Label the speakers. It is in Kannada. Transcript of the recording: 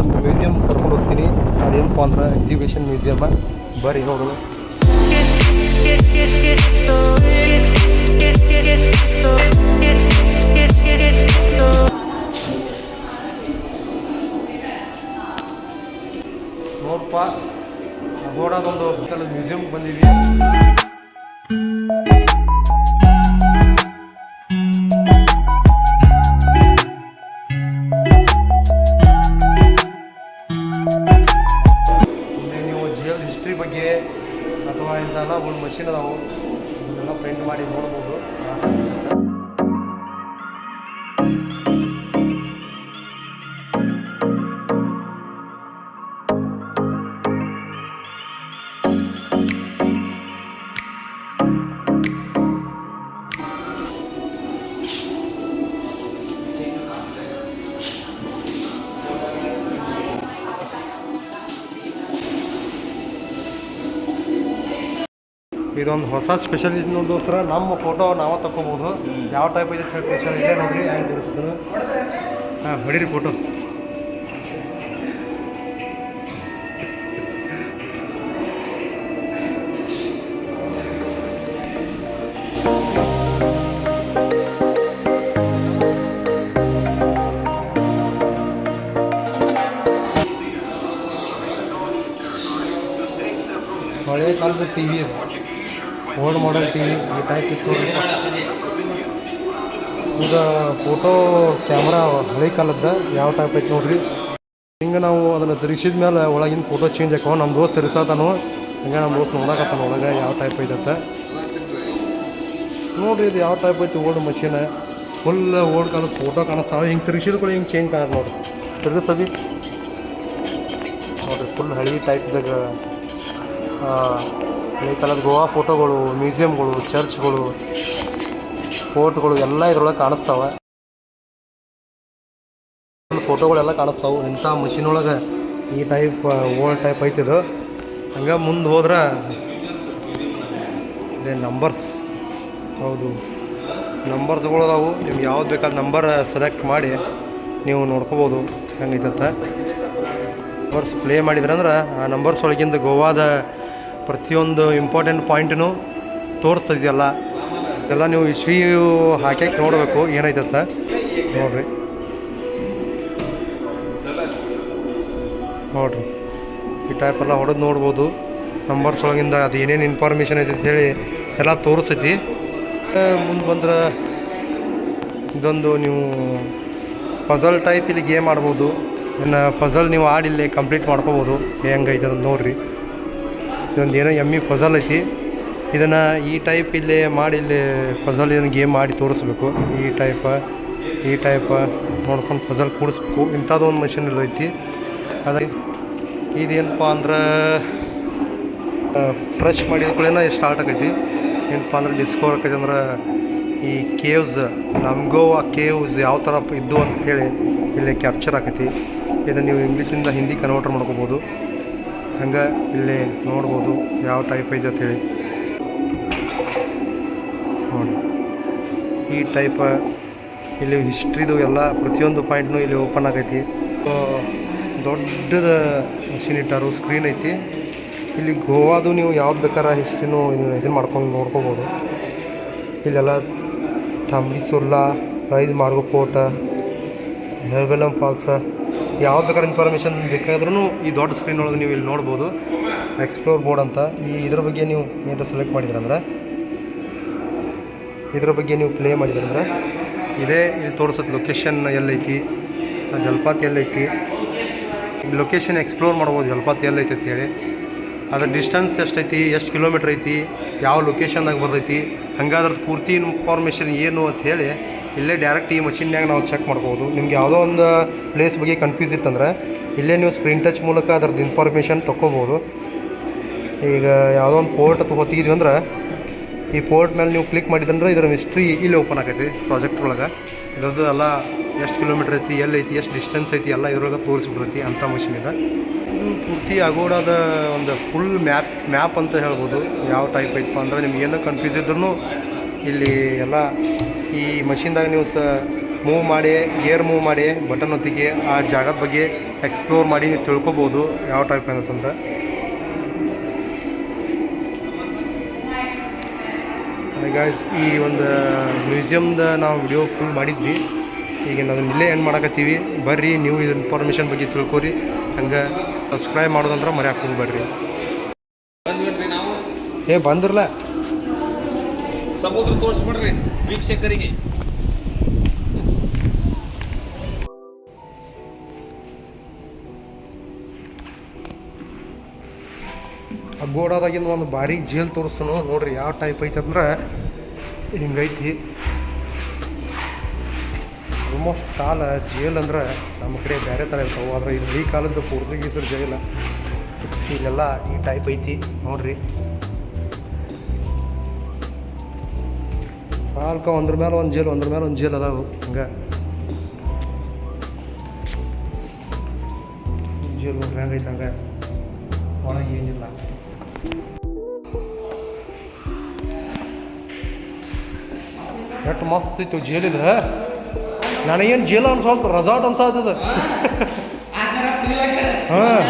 Speaker 1: ಒಂದು ಮ್ಯೂಸಿಯಂ ಕರ್ಕೊಂಡು ಹೋಗ್ತೀನಿ. ಅದೇನಪ್ಪ ಅಂದ್ರೆ ಎಕ್ಸಿಬಿಷನ್ ಮ್ಯೂಸಿಯಮ್ ಬರ್ರಿ ನೋಡೋದು ನೋಡಪ್ಪ ಗೋಡಾದೊಂದು ಮ್ಯೂಸಿಯಂ ಬಂದೀವಿ ಬಗ್ಗೆ ಅಥವಾ ಇಂಥೆಲ್ಲ ಒಂದು ಮಷಿನ್ ಅದಾವು ಇದನ್ನೆಲ್ಲ ಪ್ರಿಂಟ್ ಮಾಡಿ ನೋಡ್ಬೋದು. ಇದೊಂದು ಹೊಸ ಸ್ಪೆಷಲಿಸ್ಟ್ ನೋಡಿ ದೋಸ್ತರ. ನಮ್ಮ ಫೋಟೋ ನಾವೇ ತಗೋಬೋದು ಯಾವ ಟೈಪ್ ಇದೆ ಸ್ಪೆಷಲ್ ಇದೆ ನೋಡಿ ಹೆಂಗೆ ತೋರಿಸಿದ್ರು ಹಾಂ, ಹೊಡೀರಿ ಫೋಟೋ ಹಳೆ ಕಾಲದ ಟಿ ವಿ ಇದು ಓಲ್ಡ್ ಮಾಡೆಲ್ ಟಿ ವಿ ಈ ಟೈಪ್ ಇತ್ತು. ಇದು ಫೋಟೋ ಕ್ಯಾಮ್ರಾ ಹಳೆ ಕಾಲದ ಯಾವ ಟೈಪ್ ಐತೆ ನೋಡ್ರಿ. ಹಿಂಗೆ ನಾವು ಅದನ್ನು ತಿರುಗಿಸಿದ ಮೇಲೆ ಒಳಗಿನ ಫೋಟೋ ಚೇಂಜ್ ಆಕವ ನಮ್ಮ ದೋಸ್ತ್ ತಿರ್ಸಾತಾನು ಹಿಂಗೆ ನಮ್ಮ ದೋಸ್ತ್ ನೋಡಕತ್ತಾನ ಒಳಗೆ ಯಾವ ಟೈಪ್ ಐತತ್ತ ನೋಡ್ರಿ ಇದು ಯಾವ ಟೈಪ್ ಐತಿ ಓಲ್ಡ್ ಮಷೀನ್ ಫುಲ್ ಓಲ್ಡ್ ಕಾಲದ ಫೋಟೋ ಕಾಣಿಸ್ತಾವೆ. ಹಿಂಗೆ ತಿರುಗಿಸಿದ ಕೂಡ ಹಿಂಗೆ ಚೇಂಜ್ ಕಾಣ ನೋಡ್ರಿ. ತಿರ್ಗಿಸದಿ? ನೋಡ್ರಿ ಫುಲ್ ಹಳಿ ಟೈಪ್ದಾಗ ಹಳೆ ಕಾಲದ ಗೋವಾ ಫೋಟೋಗಳು ಮ್ಯೂಸಿಯಮ್ಗಳು ಚರ್ಚ್ಗಳು ಫೋರ್ಟ್ಗಳು ಎಲ್ಲ ಇದ್ರೊಳಗೆ ಕಾಣಿಸ್ತಾವೆ. ಫೋಟೋಗಳೆಲ್ಲ ಕಾಣಿಸ್ತಾವೆ. ಇಂಥ ಮಷಿನ್ ಒಳಗೆ ಈ ಟೈಪ್ ಓಲ್ಡ್ ಟೈಪ್ ಐತಿದು ಹಂಗೆ ಮುಂದೆ ಹೋದ್ರೆ ನಂಬರ್ಸ್ ಹೌದು. ನಂಬರ್ಸ್ಗಳು ಅದಾವು. ನಿಮ್ಗೆ ಯಾವ್ದು ಬೇಕಾದ ನಂಬರ್ ಸೆಲೆಕ್ಟ್ ಮಾಡಿ ನೀವು ನೋಡ್ಕೋಬೋದು ಹೆಂಗೈತಂತ ನಂಬರ್ಸ್ ಪ್ಲೇ ಮಾಡಿದ್ರಂದ್ರೆ ಆ ನಂಬರ್ಸ್ ಒಳಗಿಂದ ಗೋವಾದ ಪ್ರತಿಯೊಂದು ಇಂಪಾರ್ಟೆಂಟ್ ಪಾಯಿಂಟ್ನು ತೋರಿಸ್ತಿದೆಯಲ್ಲ ಎಲ್ಲ ನೀವು ಇಶ್ವಿ ಹಾಕ್ಯಾಕೆ ನೋಡಬೇಕು ಏನೈತಂತ ನೋಡ್ರಿ. ನೋಡ್ರಿ. ಈ ಟೈಪ್ ಎಲ್ಲ ಹೊಡೆದು ನೋಡ್ಬೋದು. ನಂಬರ್ಸ್ ಒಳಗಿಂದ ಅದು ಏನೇನು ಇನ್ಫಾರ್ಮೇಷನ್ ಐತೆ ಹೇಳಿ ಎಲ್ಲ ತೋರಿಸ್ತೈತಿ ಮುಂದೆ ಬಂದ್ರೆ ಇದೊಂದು ನೀವು ಪಝಲ್ ಟೈಪ್ ಇಲ್ಲಿ ಗೇಮ್ ಆಡ್ಬೋದು. ಇನ್ನು ಪಝಲ್ ನೀವು ಆಡಿಲ್ಲಿ ಕಂಪ್ಲೀಟ್ ಮಾಡ್ಕೋಬೋದು. ಹೆಂಗೈತೆ ಅದನ್ನು ನೋಡ್ರಿ. ಇದೊಂದು ಏನೋ ಎಮ್ಮಿ ಪಜಲ್ ಐತಿ. ಇದನ್ನು ಈ ಟೈಪ್ ಇಲ್ಲಿ ಮಾಡಿ ಇಲ್ಲಿ ಪಝಲ್ ಇದನ್ನು ಗೇಮ್ ಮಾಡಿ ತೋರಿಸ್ಬೇಕು. ಈ ಟೈಪ ಈ ಟೈಪ ನೋಡ್ಕೊಂಡು ಫಸಲ್ ಕೂಡಿಸ್ಬೇಕು. ಇಂಥದ್ದು ಒಂದು ಮಷಿನ್ ಇಲ್ಲಿ ಐತಿ ಅದೇ ಇದೇನಪ್ಪ ಅಂದ್ರೆ ಫ್ರೆಶ್ ಮಾಡಿದ ಕೂಡಲೇ ಸ್ಟಾರ್ಟ್ ಆಗೈತಿ. ಏನಪ್ಪ ಅಂದ್ರೆ ಡಿಸ್ಕವರ್ ಆಕೈತಿ ಅಂದ್ರೆ ಈ ಕೇವ್ಸ್ ನಮಗೋ ಆ ಕೇವ್ಸ್ ಯಾವ ಥರ ಇದ್ದು ಅಂಥೇಳಿ ಇಲ್ಲಿ ಕ್ಯಾಪ್ಚರ್ ಆಕೈತಿ ಇದನ್ನು ನೀವು ಇಂಗ್ಲೀಷಿಂದ ಹಿಂದಿ ಕನ್ವರ್ಟರ್ ಮಾಡ್ಕೋಬೋದು. ಹಂಗೆ ಇಲ್ಲಿ ನೋಡ್ಬೋದು ಯಾವ ಟೈಪ್ ಐತೆ ಹೇಳಿ. ನೋಡಿ. ಈ ಟೈಪ ಇಲ್ಲಿ ಹಿಸ್ಟ್ರಿದು ಎಲ್ಲ ಪ್ರತಿಯೊಂದು ಪಾಯಿಂಟ್ನು ಇಲ್ಲಿ ಓಪನ್ ಆಗೈತಿ. ದೊಡ್ಡದ ಮಷಿನ್ ಇಟ್ಟಾರು ಸ್ಕ್ರೀನ್ ಐತಿ. ಇಲ್ಲಿ ಗೋವಾದು ನೀವು ಯಾವ್ದು ಬೇಕಾರ ಹಿಸ್ಟ್ರಿನೂ ಇದನ್ನು ಮಾಡ್ಕೊಂಡು ನೋಡ್ಕೋಬೋದು. ಇಲ್ಲೆಲ್ಲ ತಂಬಿ ಸುರ್ಲಾ ರೈಸ್ ಮಾರ್ಗೋ ಫೋರ್ಟ್ ಹೆಲ್ಬೆಲಮ್ ಫಾಲ್ಸ್ ಯಾವ್ದು ಬೇಕಾದ್ರೆ ಇನ್ಫಾರ್ಮೇಷನ್ ಬೇಕಾದ್ರೂ ಈ ದೊಡ್ಡ ಸ್ಕ್ರೀನ್ ಒಳಗೆ ನೀವು ಇಲ್ಲಿ ನೋಡ್ಬೋದು. ಎಕ್ಸ್ಪ್ಲೋರ್ ಬೋರ್ಡ್ ಅಂತ. ಈ ಇದ್ರ ಬಗ್ಗೆ ನೀವು ಏನಾರ ಸೆಲೆಕ್ಟ್ ಮಾಡಿದ್ರಂದ್ರೆ, ಇದ್ರ ಬಗ್ಗೆ ನೀವು ಪ್ಲೇ ಮಾಡಿದ್ರಂದ್ರೆ, ಇದೇ ಇಲ್ಲಿ ತೋರಿಸುತ್ತೆ ಲೊಕೇಶನ್ ಎಲ್ಲೈತಿ ಜಲಪಾತಿ ಜಲಪಾತ ಎಲ್ಲೈತಿ. ಲೊಕೇಶನ್ ಎಕ್ಸ್ಪ್ಲೋರ್ ಮಾಡ್ಬೋದು, ಜಲಪಾತ ಎಲ್ಲೈತಿ ಅಂತೇಳಿ ಅದ್ರ ಡಿಸ್ಟೆನ್ಸ್ ಎಷ್ಟೈತಿ, ಎಷ್ಟು ಕಿಲೋಮೀಟ್ರ್ ಐತಿ, ಯಾವ ಲೊಕೇಶನ್ದಾಗ ಬರ್ತೈತಿ, ಹಂಗಾದ್ರೆ ಪೂರ್ತಿ ಇನ್ಫಾರ್ಮೇಷನ್ ಏನು ಅಂತ ಹೇಳಿ ಇಲ್ಲೇ ಡೈರೆಕ್ಟ್ ಈ ಮಷಿನ್ಯಾಗ ನಾವು ಚೆಕ್ ಮಾಡ್ಬೋದು. ನಿಮ್ಗೆ ಯಾವುದೋ ಒಂದು ಪ್ಲೇಸ್ ಬಗ್ಗೆ ಕನ್ಫ್ಯೂಸ್ ಇತ್ತಂದ್ರೆ ಇಲ್ಲೇ ನೀವು ಸ್ಕ್ರೀನ್ ಟಚ್ ಮೂಲಕ ಅದ್ರದ್ದು ಇನ್ಫಾರ್ಮೇಷನ್ ತೊಗೋಬೋದು ಈಗ ಯಾವುದೋ ಒಂದು ಪೋರ್ಟ್ ತೊಗೋತಿದ್ವಿ ಅಂದ್ರೆ ಈ ಪೋರ್ಟ್ ಮೇಲೆ ನೀವು ಕ್ಲಿಕ್ ಮಾಡಿದಂದ್ರೆ ಇದರ ಹಿಸ್ಟ್ರಿ ಇಲ್ಲಿ ಓಪನ್ ಆಗೈತಿ ಪ್ರಾಜೆಕ್ಟ್ ಒಳಗೆ. ಇದ್ರದ್ದು ಎಲ್ಲ ಎಷ್ಟು ಕಿಲೋಮೀಟ್ರ್ ಐತಿ, ಎಲ್ಲಿ ಐತಿ, ಎಷ್ಟು ಡಿಸ್ಟೆನ್ಸ್ ಐತಿ ಎಲ್ಲ ಇದ್ರೊಳಗೆ ತೋರಿಸ್ಬಿಡ್ತೈತಿ ಅಂಥ ಮಷಿನ್ ಇದೆ. ಇದು ಪೂರ್ತಿ ಅಗೋಡಾದ ಒಂದು ಫುಲ್ ಮ್ಯಾಪ್ ಮ್ಯಾಪ್ ಅಂತ ಹೇಳ್ಬೋದು. ಯಾವ ಟೈಪ್ ಐತಪ್ಪ ಅಂದ್ರೆ ನಿಮ್ಗೆ ಏನೋ ಕನ್ಫ್ಯೂಸ್ ಇದ್ರೂ ಇಲ್ಲಿ ಎಲ್ಲ ಈ ಮಷಿನ್ದಾಗ ನೀವು ಸ ಮೂವ್ ಮಾಡಿ ಗೇರ್ ಮೂವ್ ಮಾಡಿ ಬಟನ್ ಹೊತ್ತಿಗೆ ಆ ಜಾಗದ ಬಗ್ಗೆ ಎಕ್ಸ್ಪ್ಲೋರ್ ಮಾಡಿ ನೀವು ತಿಳ್ಕೊಬೋದು ಯಾವ ಟೈಪ್ ಏನಂತಂತ ಗಾಯ್ಸ್ ಈ ಒಂದು ಮ್ಯೂಸಿಯಮ್ದ ನಾವು ವಿಡಿಯೋ ಫುಲ್ ಮಾಡಿದ್ವಿ. ಈಗ ನಾವು ಇಲ್ಲೇ ಏನು ಮಾಡಕತ್ತೀವಿ. ಬರ್ರಿ ನೀವು ಇದ್ರ ಇನ್ಫಾರ್ಮೇಷನ್ ಬಗ್ಗೆ ತಿಳ್ಕೊರಿ. ಹಂಗೆ ಸಬ್ಸ್ಕ್ರೈಬ್ ಮಾಡೋದಂದ್ರೆ ಮರೆ ಹಾಕೊಂಡು ಬರ್ರಿ
Speaker 2: ನಾವು.
Speaker 1: ಏ ಬಂದ್ರಲ್ಲ
Speaker 2: ಸಮುದ್ರ ತೋರಿಸ್ಬಿಡ್ರಿ ವೀಕ್ಷಕರಿಗೆ.
Speaker 1: ಗೋಡಾದಾಗಿಂದ ಒಂದು ಭಾರಿ ಜೇಲ್ ತೋರಿಸ್ತಾನು ನೋಡ್ರಿ ಯಾವ ಟೈಪ್ ಐತೆ ಅಂದ್ರೆ ಹಿಂಗೈತಿ. ಆಲ್ಮೋಸ್ಟ್ ಕಾಲ ಜೇಲ್ ಅಂದ್ರೆ ನಮ್ಮ ಕಡೆ ಬೇರೆ ಥರ ಇರ್ತಾವೆ. ಆದರೆ ಇಲ್ಲಿ ಈ ಕಾಲದ ಪೋರ್ಚುಗೀಸರ ಜೈಲ. ಇಲ್ಲೆಲ್ಲ ಈ ಟೈಪ್ ಐತಿ. ನೋಡ್ರಿ. ಸಾಲ್ಕ ಒಂದ್ರ ಮೇಲೆ ಒಂದು ಜೇಲ್ ಒಂದ್ರ ಮೇಲೆ ಒಂದು ಜೇಲ್ ಅದಾವು ಹಂಗೆ ಜೇಲ್ ಹಂಗೈತೆ ಹಂಗೆ ಒಳಗೆ ಏನಿಲ್ಲ ಎಷ್ಟು ಮಸ್ತ್ ಐತಿ ಜೇಲಿದ ನನಗೇನು ಜೇಲ್ ಅನ್ಸೋಲ್ತು ರೆಸಾರ್ಟ್ ಅನ್ಸಾತದ ಹಾಂ